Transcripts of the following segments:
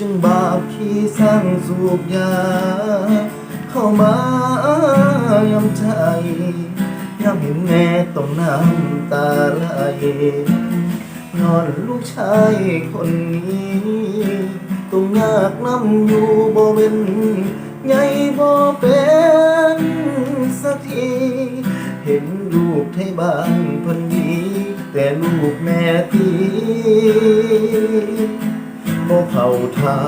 จึงบาปขี้สร้างสูบยา เข้ามายำใจยำเห็นแม่ต้องน้ำตาไหลนอนลูกชายคนนี้ต้องยากน้ำอยู่บ่เว้นใหญ่บ่เป็นสักทีเห็นลูกไทยบ้านพิ่นดีแต่ลูกแม่ตี บ่เข้าทา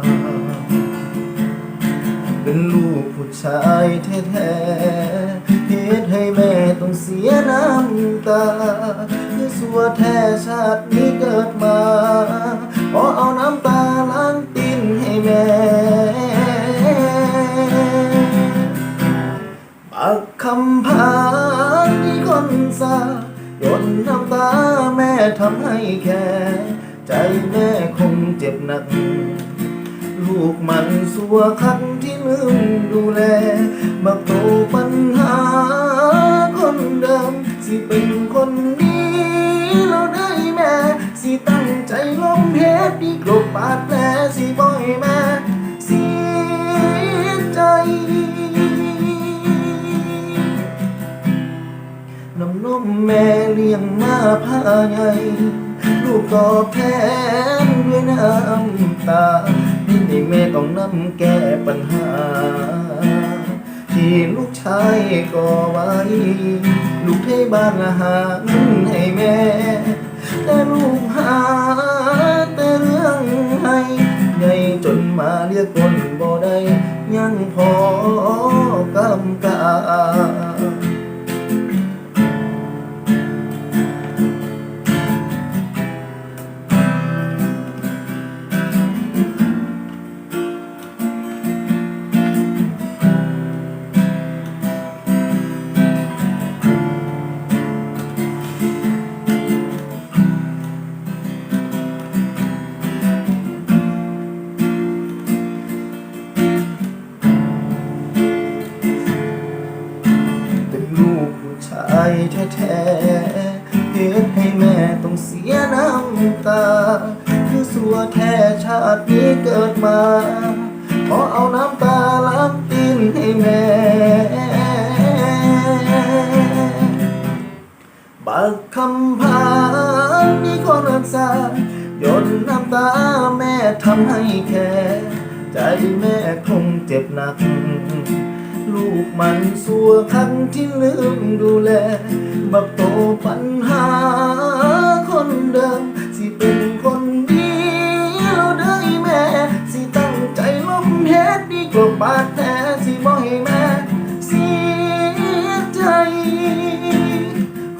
งเป็นลูกผู้ชายแท้ๆเหตุให้แม่ต้องเสียน้ำตาคือสัวแท้ชาตินี้เกิดมาขอเอาน้ำตาล้างตีนให้แม่ปากคำพานที่คนสาหยดน้ำตาแม่ทำให้แค่ ใจแม่คงเจ็บหนัก ลูกมันสัวคักที่ลืมดูแลมาโตปัญหาคนเดิมสิเป็นคนดีเราได้แม่ สิตั้งใจลงเพชรดีกลบบาดแผลสิบ่อยแม่เสียใจน้ำนมแม่เลี้ยงมาพาใหญ่ ลูกตอบแทนด้วยน้ำตาที่ให้แม่ต้องนำแก้ปัญหา ที่ลูกชายก่อไว้ ลูกเทบ้านอาหารให้แม่ แต่ลูกหาแต่เรื่องให้ใหญ่จนมาเรียกคนบ่ได้ยังพอกำกา เสียน้ำตา คือสัวแท้ชาตินี้เกิดมา ขอเอาน้ำตาล้างตีนให้แม่บากคำพานมีคนรักษาหยดน้ำตาแม่ทำให้แค่ ใจแม่คงเจ็บหนักลูกมันสัวคันที่ลืมดูแล บักโตปัญหา เป็นคนดีแล้วได้แม่ สิตั้งใจลบเหตุดีกว่าบาดแผลสิบ่ให้แม่เสียใจ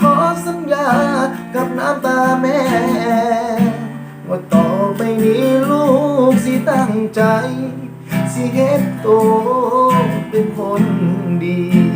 ขอสัญญากับน้ำตาแม่ ว่าต่อไปนี้ลูกสิตั้งใจ สิเฮ็ดโตเป็นคนดี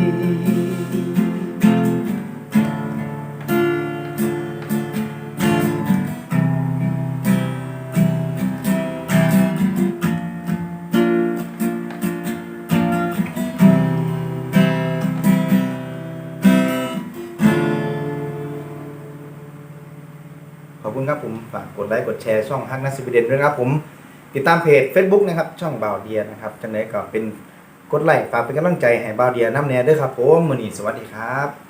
ขอบคุณครับผมฝากกดไลค์กดแชร์ช่องฮักนัสบิเดนด้วยนะครับผมติดตามเพจ Facebook นะครับช่องบ่าวเดียนะครับจังไดก็เป็นกดไลค์ฝากเป็นกำลังใจให้บ่าวเดียน้ำแน่ด้วยครับผมมือนี้สวัสดีครับ